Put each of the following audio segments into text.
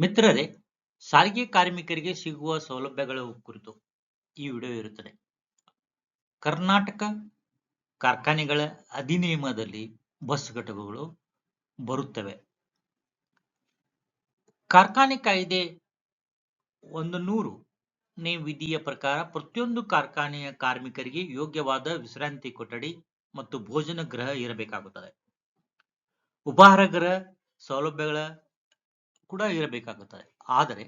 ಮಿತ್ರರೇ, ಸಾರಿಗೆ ಕಾರ್ಮಿಕರಿಗೆ ಸಿಗುವ ಸೌಲಭ್ಯಗಳ ಕುರಿತು ಈ ವಿಡಿಯೋ ಇರುತ್ತದೆ. ಕರ್ನಾಟಕ ಕಾರ್ಖಾನೆಗಳ ಅಧಿನಿಯಮದಲ್ಲಿ ಬಸ್ ಘಟಕಗಳು ಬರುತ್ತವೆ. ಕಾರ್ಖಾನೆ ಕಾಯ್ದೆ ಒಂದು ನೂರು ನೇ ವಿಧಿಯ ಪ್ರಕಾರ ಪ್ರತಿಯೊಂದು ಕಾರ್ಖಾನೆಯ ಕಾರ್ಮಿಕರಿಗೆ ಯೋಗ್ಯವಾದ ವಿಶ್ರಾಂತಿ ಕೊಠಡಿ ಮತ್ತು ಭೋಜನ ಗೃಹ ಇರಬೇಕಾಗುತ್ತದೆ. ಉಪಹಾರ ಗೃಹ ಸೌಲಭ್ಯಗಳ ಕೂಡ ಇರಬೇಕಾಗುತ್ತದೆ. ಆದರೆ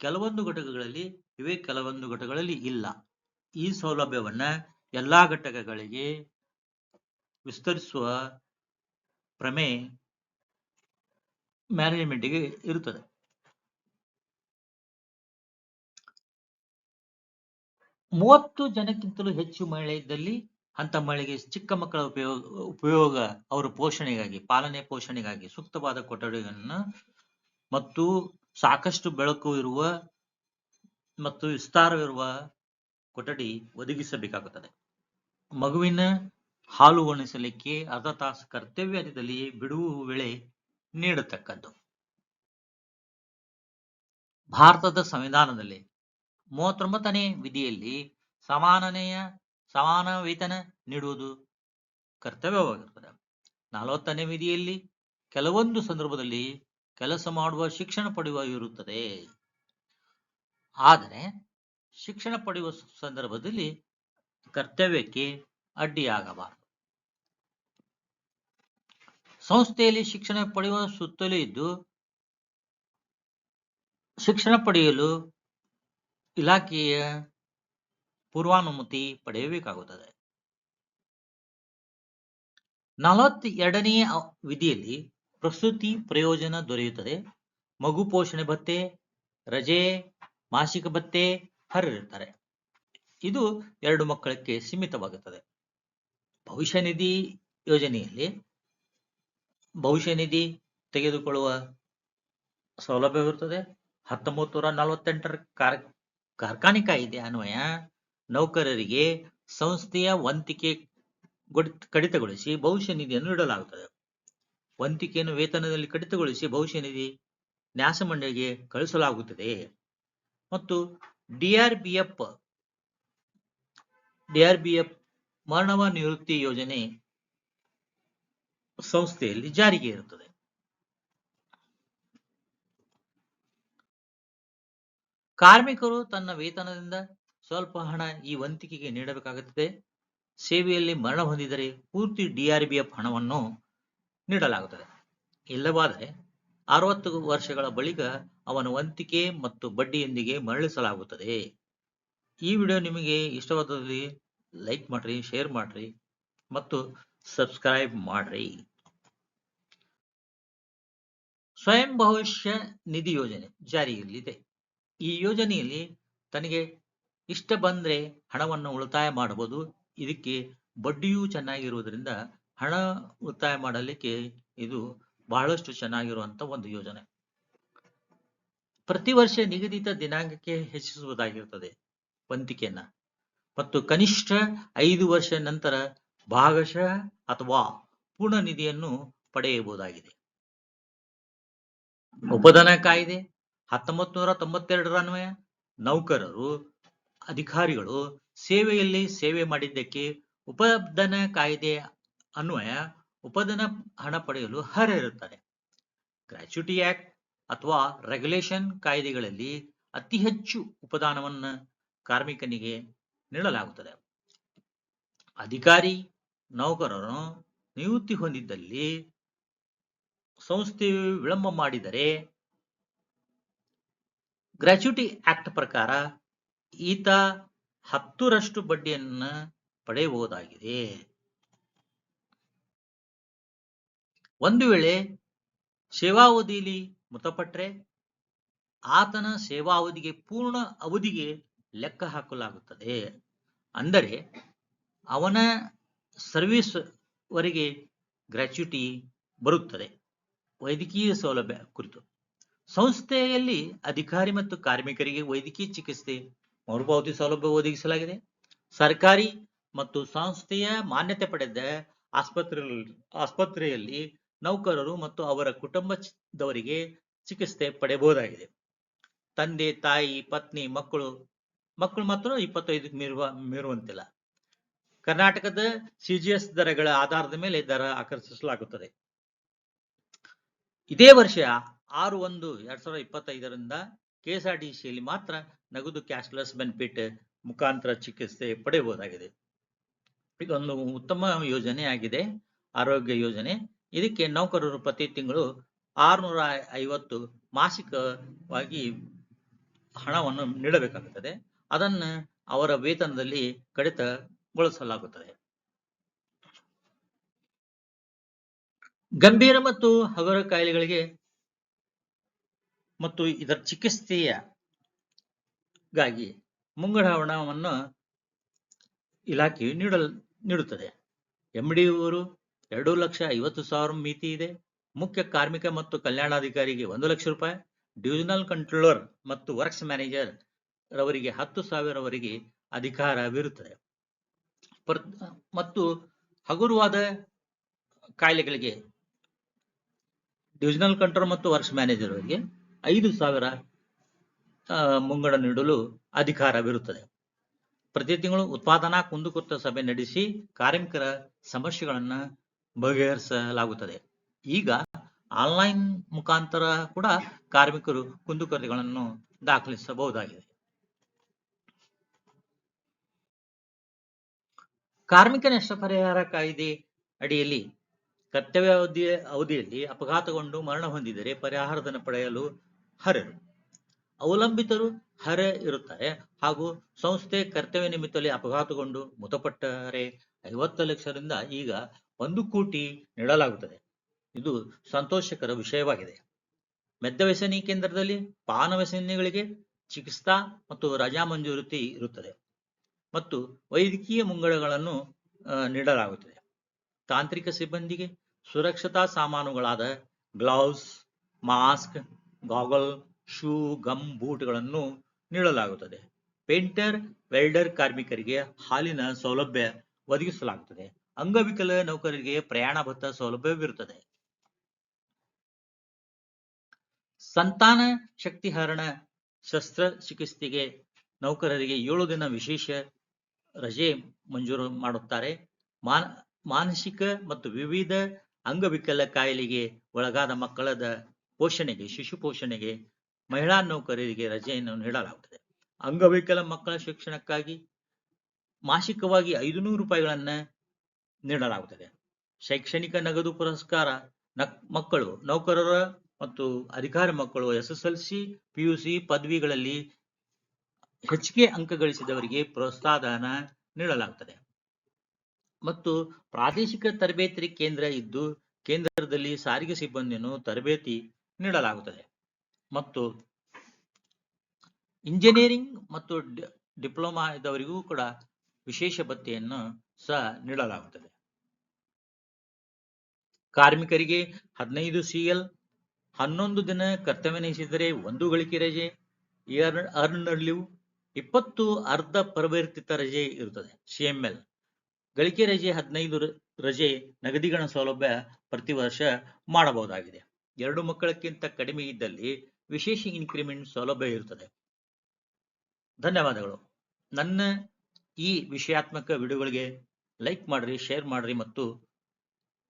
ಕೆಲವೊಂದು ಘಟಕಗಳಲ್ಲಿ ಇವೆ, ಕೆಲವೊಂದು ಘಟಕಗಳಲ್ಲಿ ಇಲ್ಲ. ಈ ಸೌಲಭ್ಯವನ್ನ ಎಲ್ಲಾ ಘಟಕಗಳಿಗೆ ವಿಸ್ತರಿಸುವ ಪ್ರಮೇ ಮ್ಯಾನೇಜ್ಮೆಂಟ್ಗೆ ಇರುತ್ತದೆ. ಮೂವತ್ತು ಜನಕ್ಕಿಂತಲೂ ಹೆಚ್ಚು ಮಹಿಳೆ ಇದ್ದಲ್ಲಿ ಅಂತ ಮಹಿಳೆಗೆ ಚಿಕ್ಕ ಮಕ್ಕಳ ಉಪಯೋಗ ಉಪಯೋಗ ಅವರ ಪೋಷಣೆಗಾಗಿ, ಪಾಲನೆ ಪೋಷಣೆಗಾಗಿ ಸೂಕ್ತವಾದ ಕೊಠಡಿಗಳನ್ನು ಮತ್ತು ಸಾಕಷ್ಟು ಬೆಳಕು ಇರುವ ಮತ್ತು ವಿಸ್ತಾರವಿರುವ ಕೊಠಡಿ ಒದಗಿಸಬೇಕಾಗುತ್ತದೆ. ಮಗುವಿನ ಹಾಲು ಒಣಿಸಲಿಕ್ಕೆ ಅರ್ಧ ತಾಸು ಕರ್ತವ್ಯದಲ್ಲಿ ಬಿಡುವು ವೇಳೆ ನೀಡತಕ್ಕದ್ದು. ಭಾರತದ ಸಂವಿಧಾನದಲ್ಲಿ ಮೂವತ್ತೊಂಬತ್ತನೇ ವಿಧಿಯಲ್ಲಿ ಸಮಾನನೆಯ ಸಮಾನ ವೇತನ ನೀಡುವುದು ಕರ್ತವ್ಯವಾಗಿರುತ್ತದೆ. ನಲವತ್ತನೇ ವಿಧಿಯಲ್ಲಿ ಕೆಲವೊಂದು ಸಂದರ್ಭದಲ್ಲಿ ಕೆಲಸ ಮಾಡುವ ಶಿಕ್ಷಣ ಪಡೆಯುವ ಇರುತ್ತದೆ. ಆದರೆ ಶಿಕ್ಷಣ ಪಡೆಯುವ ಸಂದರ್ಭದಲ್ಲಿ ಕರ್ತವ್ಯಕ್ಕೆ ಅಡ್ಡಿಯಾಗಬಾರದು. ಸಂಸ್ಥೆಯಲ್ಲಿ ಶಿಕ್ಷಣ ಪಡೆಯುವ ಸುತ್ತಲೂ ಇದ್ದು, ಶಿಕ್ಷಣ ಪಡೆಯಲು ಇಲಾಖೆಯ ಪೂರ್ವಾನುಮತಿ ಪಡೆಯಬೇಕಾಗುತ್ತದೆ. ನಲವತ್ತೆರಡನೆಯ ವಿಧಿಯಲ್ಲಿ ಪ್ರಸೂತಿ ಪ್ರಯೋಜನ ದೊರೆಯುತ್ತದೆ. ಮಗು ಪೋಷಣೆ ಭತ್ತೆ, ರಜೆ, ಮಾಸಿಕ ಭತ್ತೆ ಹರಿರುತ್ತಾರೆ ಇದು ಎರಡು ಮಕ್ಕಳಕ್ಕೆ ಸೀಮಿತವಾಗುತ್ತದೆ. ಭವಿಷ್ಯ ನಿಧಿ ಯೋಜನೆಯಲ್ಲಿ ಭವಿಷ್ಯ ನಿಧಿ ತೆಗೆದುಕೊಳ್ಳುವ ಸೌಲಭ್ಯವಿರುತ್ತದೆ. ಹತ್ತೊಂಬತ್ತು ನೂರ ನಲವತ್ತೆಂಟರ ಕಾರ್, ಕಾರ್ಖಾನೆ ಕಾಯ್ದೆ ಅನ್ವಯ. ನೌಕರರಿಗೆ ಸಂಸ್ಥೆಯ ವಂತಿಕೆ ಕಡಿತಗೊಳಿಸಿ ಭವಿಷ್ಯ ನಿಧಿಯನ್ನು ನೀಡಲಾಗುತ್ತದೆ. ವಂತಿಕೆಯನ್ನು ವೇತನದಲ್ಲಿ ಕಡಿತಗೊಳಿಸಿ ಭವಿಷ್ಯ ನಿಧಿ ನ್ಯಾಸ ಮಂಡಳಿಗೆ ಕಳಿಸಲಾಗುತ್ತದೆ ಮತ್ತು ಡಿಆರ್ಬಿಎಫ್ ಡಿಆರ್ಬಿಎಫ್ ಮಾನವ ನಿವೃತ್ತಿ ಯೋಜನೆ ಸಂಸ್ಥೆಯಲ್ಲಿ ಜಾರಿಗೆ ಇರುತ್ತದೆ. ಕಾರ್ಮಿಕರು ತನ್ನ ವೇತನದಿಂದ ಸ್ವಲ್ಪ ಹಣ ಈ ವಂತಿಕೆಗೆ ನೀಡಬೇಕಾಗುತ್ತದೆ. ಸೇವೆಯಲ್ಲಿ ಮರಣ ಹೊಂದಿದರೆ ಪೂರ್ತಿ ಡಿಆರ್ಬಿಎಫ್ ಹಣವನ್ನು ನೀಡಲಾಗುತ್ತದೆ. ಇಲ್ಲವಾದರೆ ಅರವತ್ತು ವರ್ಷಗಳ ಬಳಿಕ ಅವನ ವಂತಿಕೆ ಮತ್ತು ಬಡ್ಡಿಯೊಂದಿಗೆ ಮರಳಿಸಲಾಗುತ್ತದೆ. ಈ ವಿಡಿಯೋ ನಿಮಗೆ ಇಷ್ಟವಾದಲ್ಲಿ ಲೈಕ್ ಮಾಡ್ರಿ, ಶೇರ್ ಮಾಡ್ರಿ ಮತ್ತು ಸಬ್ಸ್ಕ್ರೈಬ್ ಮಾಡ್ರಿ. ಸ್ವಯಂ ಭವಿಷ್ಯ ನಿಧಿ ಯೋಜನೆ ಜಾರಿಯಲ್ಲಿದೆ. ಈ ಯೋಜನೆಯಲ್ಲಿ ತನಗೆ ಇಷ್ಟ ಬಂದ್ರೆ ಹಣವನ್ನು ಉಳಿತಾಯ ಮಾಡಬಹುದು. ಇದಕ್ಕೆ ಬಡ್ಡಿಯೂ ಚೆನ್ನಾಗಿರುವುದರಿಂದ ಹಣ ಉಳಿತಾಯ ಮಾಡಲಿಕ್ಕೆ ಇದು ಬಹಳಷ್ಟು ಚೆನ್ನಾಗಿರುವಂತ ಒಂದು ಯೋಜನೆ. ಪ್ರತಿ ವರ್ಷ ನಿಗದಿತ ದಿನಾಂಕಕ್ಕೆ ಹೆಚ್ಚಿಸುವುದಾಗಿರುತ್ತದೆ ವಂತಿಕೆಯನ್ನ. ಮತ್ತು ಕನಿಷ್ಠ ಐದು ವರ್ಷ ನಂತರ ಭಾಗಶಃ ಅಥವಾ ಪೂರ್ಣ ನಿಧಿಯನ್ನು ಪಡೆಯಬಹುದಾಗಿದೆ. ಉಪಧನ ಕಾಯ್ದೆ ಹತ್ತೊಂಬತ್ತು ನೂರ ತೊಂಬತ್ತೆರಡರ ಅನ್ವಯ, ನೌಕರರು, ಅಧಿಕಾರಿಗಳು ಸೇವೆಯಲ್ಲಿ ಸೇವೆ ಮಾಡಿದ್ದಕ್ಕೆ ಉಪಧನ ಕಾಯ್ದೆ ಅನ್ವಯ ಉಪಧನ ಹಣ ಪಡೆಯಲು ಅರ್ಹರಿರುತ್ತಾರೆ. ಗ್ರಾಚ್ಯುಟಿ ಆಕ್ಟ್ ಅಥವಾ ರೆಗ್ಯುಲೇಷನ್ ಕಾಯ್ದೆಗಳಲ್ಲಿ ಅತಿ ಹೆಚ್ಚು ಉಪದಾನವನ್ನು ಕಾರ್ಮಿಕನಿಗೆ ನೀಡಲಾಗುತ್ತದೆ. ಅಧಿಕಾರಿ, ನೌಕರರು ನಿವೃತ್ತಿ ಹೊಂದಿದ್ದಲ್ಲಿ ಸಂಸ್ಥೆಯು ವಿಳಂಬ ಮಾಡಿದರೆ ಗ್ರಾಚ್ಯುಟಿ ಆಕ್ಟ್ ಪ್ರಕಾರ ಈತ ಹತ್ತರಷ್ಟು ಬಡ್ಡಿಯನ್ನು ಪಡೆಯಬಹುದಾಗಿದೆ. ಒಂದು ವೇಳೆ ಸೇವಾವಧಿಯಲ್ಲಿ ಮೃತಪಟ್ಟರೆ ಆತನ ಸೇವಾವಧಿಗೆ ಪೂರ್ಣ ಅವಧಿಗೆ ಲೆಕ್ಕ ಹಾಕಲಾಗುತ್ತದೆ. ಅಂದರೆ ಅವನ ಸರ್ವಿಸ್ ವರೆಗೆ ಗ್ರಾಚ್ಯುಟಿ ಬರುತ್ತದೆ. ವೈದ್ಯಕೀಯ ಸೌಲಭ್ಯ ಕುರಿತು. ಸಂಸ್ಥೆಯಲ್ಲಿ ಅಧಿಕಾರಿ ಮತ್ತು ಕಾರ್ಮಿಕರಿಗೆ ವೈದ್ಯಕೀಯ ಚಿಕಿತ್ಸೆ, ಮರುಪಾವತಿ ಸೌಲಭ್ಯ ಒದಗಿಸಲಾಗಿದೆ. ಸರ್ಕಾರಿ ಮತ್ತು ಸಂಸ್ಥೆಯ ಮಾನ್ಯತೆ ಪಡೆದ ಆಸ್ಪತ್ರೆ, ಆಸ್ಪತ್ರೆಯಲ್ಲಿ ನೌಕರರು ಮತ್ತು ಅವರ ಕುಟುಂಬದವರಿಗೆ ಚಿಕಿತ್ಸೆ ಪಡೆಯಬಹುದಾಗಿದೆ. ತಂದೆ, ತಾಯಿ, ಪತ್ನಿ, ಮಕ್ಕಳು ಮಕ್ಕಳು ಮಾತ್ರ ಇಪ್ಪತ್ತೈದಕ್ಕೆ ಮೀರುವ, ಮೀರುವಂತಿಲ್ಲ. ಕರ್ನಾಟಕದ ಸಿಜಿಎಸ್ ದರಗಳ ಆಧಾರದ ಮೇಲೆ ದರ ಆಕರ್ಷಿಸಲಾಗುತ್ತದೆ. ಇದೇ ವರ್ಷ ಆರು ಒಂದು ಎರಡ್ ಸಾವಿರದ ಇಪ್ಪತ್ತೈದರಿಂದ ಕೆಎಸ್ಆರ್ಟಿಸಿಯಲ್ಲಿ ಮಾತ್ರ ನಗದು ಕ್ಯಾಶ್ಲೆಸ್ ಬೆನಿಫಿಟ್ ಮುಖಾಂತರ ಚಿಕಿತ್ಸೆ ಪಡೆಯಬಹುದಾಗಿದೆ. ಇದೊಂದು ಉತ್ತಮ ಯೋಜನೆ ಆಗಿದೆ ಆರೋಗ್ಯ ಯೋಜನೆ. ಇದಕ್ಕೆ ನೌಕರರು ಪ್ರತಿ ತಿಂಗಳು ಆರುನೂರ ಐವತ್ತು ಮಾಸಿಕವಾಗಿ ಹಣವನ್ನು ನೀಡಬೇಕಾಗುತ್ತದೆ. ಅದನ್ನು ಅವರ ವೇತನದಲ್ಲಿ ಕಡಿತಗೊಳಿಸಲಾಗುತ್ತದೆ. ಗಂಭೀರ ಮತ್ತು ಹಗುರ ಕಾಯಿಲೆಗಳಿಗೆ ಮತ್ತು ಇದರ ಚಿಕಿತ್ಸೆಯಗಾಗಿ ಮುಂಗಡ ಹಣವನ್ನು ಇಲಾಖೆಯು ನೀಡಲ್, ನೀಡುತ್ತದೆ. ಎಂಡಿಯವರು ಎರಡು ಲಕ್ಷ ಐವತ್ತು ಸಾವಿರ ಮಿತಿ ಇದೆ. ಮುಖ್ಯ ಕಾರ್ಮಿಕ ಮತ್ತು ಕಲ್ಯಾಣಾಧಿಕಾರಿಗೆ ಒಂದು ಲಕ್ಷ ರೂಪಾಯಿ, ಡಿವಿಜನಲ್ ಕಂಟ್ರೋಲರ್ ಮತ್ತು ವರ್ಕ್ಸ್ ಮ್ಯಾನೇಜರ್ ರವರಿಗೆ ಹತ್ತು ಸಾವಿರವರೆಗೆ ಅಧಿಕಾರವಿರುತ್ತದೆ ಮತ್ತು ಹಗುರವಾದ ಕಾಯಿಲೆಗಳಿಗೆ ಡಿವಿಜನಲ್ ಕಂಟ್ರೋಲ್ ಮತ್ತು ವರ್ಕ್ಸ್ ಮ್ಯಾನೇಜರ್ ಅವರಿಗೆ ಐದು ಸಾವಿರ ಮುಂಗಡ ನೀಡಲು ಅಧಿಕಾರವಿರುತ್ತದೆ ಪ್ರತಿ ತಿಂಗಳು ಉತ್ಪಾದನಾ ಕುಂದುಕೊರತೆ ಸಭೆ ನಡೆಸಿ ಕಾರ್ಮಿಕರ ಸಮಸ್ಯೆಗಳನ್ನು ಬಗೆಹರಿಸಲಾಗುತ್ತದೆ ಈಗ ಆನ್ಲೈನ್ ಮುಖಾಂತರ ಕೂಡ ಕಾರ್ಮಿಕರು ಕುಂದುಕೊರತೆಗಳನ್ನು ದಾಖಲಿಸಬಹುದಾಗಿದೆ. ಕಾರ್ಮಿಕ ನಷ್ಟ ಪರಿಹಾರ ಕಾಯ್ದೆ ಅಡಿಯಲ್ಲಿ ಕರ್ತವ್ಯ ಅವಧಿಯ ಅವಧಿಯಲ್ಲಿ ಅಪಘಾತಗೊಂಡು ಮರಣ ಹೊಂದಿದರೆ ಪರಿಹಾರಧನ ಪಡೆಯಲು ಹರರು ಅವಲಂಬಿತರು ಹರೆ ಇರುತ್ತಾರೆ ಹಾಗೂ ಸಂಸ್ಥೆ ಕರ್ತವ್ಯ ನಿಮಿತ್ತಲ್ಲಿ ಅಪಘಾತಗೊಂಡು ಮೃತಪಟ್ಟರೆ ಐವತ್ತು ಲಕ್ಷದಿಂದ ಈಗ ಒಂದು ಕೋಟಿ ನೀಡಲಾಗುತ್ತದೆ. ಇದು ಸಂತೋಷಕರ ವಿಷಯವಾಗಿದೆ. ಮೆದ್ದವ್ಯಸನಿ ಕೇಂದ್ರದಲ್ಲಿ ಪಾನ ವ್ಯಸನಿಗಳಿಗೆ ಚಿಕಿತ್ಸಾ ಮತ್ತು ರಜಾ ಮಂಜೂರಿತಿ ಇರುತ್ತದೆ. ಮತ್ತು ವೈದ್ಯಕೀಯ ಮುಂಗಡಗಳನ್ನು ನೀಡಲಾಗುತ್ತದೆ. ತಾಂತ್ರಿಕ ಸಿಬ್ಬಂದಿಗೆ ಸುರಕ್ಷತಾ ಸಾಮಾನುಗಳಾದ gloves, mask, goggle, shoe, gum, ಬೂಟ್ಗಳನ್ನು ನೀಡಲಾಗುತ್ತದೆ. ಪೇಂಟರ್, ವೆಲ್ಡರ್ ಕಾರ್ಮಿಕರಿಗೆ ಹಾಲಿನ ಸೌಲಭ್ಯ ಒದಗಿಸಲಾಗುತ್ತದೆ. ಅಂಗವಿಕಲ ನೌಕರರಿಗೆ ಪ್ರಯಾಣ ಭತ್ತ ಸೌಲಭ್ಯವಿರುತ್ತದೆ. ಸಂತಾನ ಶಕ್ತಿಹರಣ ಶಸ್ತ್ರಚಿಕಿತ್ಸೆಗೆ ನೌಕರರಿಗೆ ಏಳು ದಿನ ವಿಶೇಷ ರಜೆ ಮಂಜೂರು ಮಾಡುತ್ತಾರೆ. ಮಾನ ಮಾನಸಿಕ ಮತ್ತು ವಿವಿಧ ಅಂಗವಿಕಲ ಕಾಯಿಲೆಗೆ ಒಳಗಾದ ಮಕ್ಕಳದ ಪೋಷಣೆಗೆ, ಶಿಶು ಪೋಷಣೆಗೆ ಮಹಿಳಾ ನೌಕರರಿಗೆ ರಜೆಯನ್ನು ನೀಡಲಾಗುತ್ತದೆ. ಅಂಗವಿಕಲ ಮಕ್ಕಳ ಶಿಕ್ಷಣಕ್ಕಾಗಿ ಮಾಸಿಕವಾಗಿ ಐದುನೂರು ರೂಪಾಯಿಗಳನ್ನ ನೀಡಲಾಗುತ್ತದೆ. ಶೈಕ್ಷಣಿಕ ನಗದು ಪುರಸ್ಕಾರ ಮಕ್ಕಳು, ನೌಕರರ ಮತ್ತು ಅಧಿಕಾರಿ ಮಕ್ಕಳು S S L C PUC ಪದವಿಗಳಲ್ಲಿ ಹೆಚ್ಚಿಗೆ ಅಂಕ ಗಳಿಸಿದವರಿಗೆ ಪ್ರೋತ್ಸಾಹಧನ ನೀಡಲಾಗುತ್ತದೆ. ಮತ್ತು ಪ್ರಾದೇಶಿಕ ತರಬೇತಿ ಕೇಂದ್ರ ಇದ್ದು, ಕೇಂದ್ರದಲ್ಲಿ ಸಾರಿಗೆ ಸಿಬ್ಬಂದಿಯನ್ನು ತರಬೇತಿ ನೀಡಲಾಗುತ್ತದೆ. ಮತ್ತು ಇಂಜಿನಿಯರಿಂಗ್ ಮತ್ತು ಡಿಪ್ಲೊಮಾ ಇದ್ದವರಿಗೂ ಕೂಡ ವಿಶೇಷ ಭತ್ಯೆಯನ್ನು ಸಹ ನೀಡಲಾಗುತ್ತದೆ. ಕಾರ್ಮಿಕರಿಗೆ ಹದಿನೈದು ಸಿಎಲ್, ಹನ್ನೊಂದು ದಿನ ಕರ್ತವ್ಯ ನಹಿಸಿದರೆ ಒಂದು ಗಳಿಕೆ ರಜೆ ಅರ್ನ್ ಲೀವ್ ಇಪ್ಪತ್ತು ಅರ್ಧ ಪರಿವರ್ತಿತ ರಜೆ ಇರುತ್ತದೆ. ಸಿಎಂಎಲ್ ಗಳಿಕೆ ರಜೆ ಹದಿನೈದು ರಜೆ ನಗದಿಗಣ ಸೌಲಭ್ಯ ಪ್ರತಿ ವರ್ಷ ಮಾಡಬಹುದಾಗಿದೆ. ಎರಡು ಮಕ್ಕಳಕ್ಕಿಂತ ಕಡಿಮೆ ಇದ್ದಲ್ಲಿ ವಿಶೇಷ ಇನ್ಕ್ರಿಮೆಂಟ್ ಸೌಲಭ್ಯ ಇರುತ್ತದೆ. ಧನ್ಯವಾದಗಳು. ನನ್ನ ಈ ವಿಷಯಾತ್ಮಕ ವಿಡಿಯೋಗಳಿಗೆ ಲೈಕ್ ಮಾಡ್ರಿ, ಶೇರ್ ಮಾಡ್ರಿ ಮತ್ತು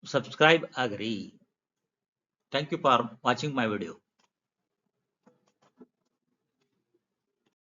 subscribe agree thank you for watching my video